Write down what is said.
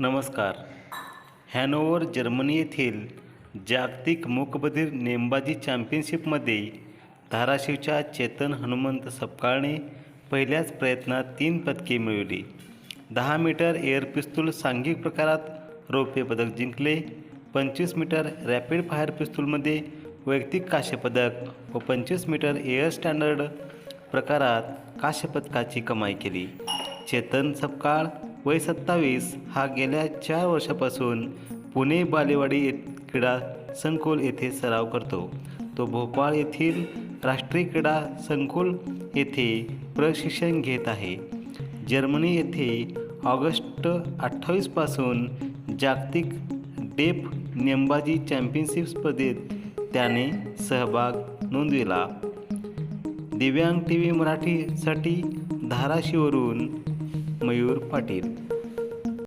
नमस्कार. Hanover Germany येथील जागतिक मूकबधीर नेमबाजी चॅम्पियनशिपमध्ये धाराशिवच्या चेतन हनुमंत सपकाळने पहिल्याच प्रयत्नात तीन पदके मिळवली. दहा मीटर एअर पिस्तूल सांघिक प्रकारात रौप्य पदक जिंकले पंचवीस मीटर रॅपिड फायर पिस्तूलमध्ये वैयक्तिक काश्यपदक व पंचवीस मीटर एअर स्टँडर्ड प्रकारात काश्यपदकाची कमाई केली. चेतन सपकाळ वय सत्तावीस हा गेल्या चार वर्षापासून पुणे बालेवाडी क्रीडा संकुल येथे सराव करतो. तो भोपाळ येथील राष्ट्रीय क्रीडा संकुल येथे प्रशिक्षण घेत आहे. जर्मनी येथे ऑगस्ट अठ्ठावीसपासून जागतिक डेफ नेमबाजी चॅम्पियनशिप स्पर्धेत त्याने सहभाग नोंदविला. दिव्यांग टी व्ही मराठीसाठी धाराशिवरून मयूर पाटील.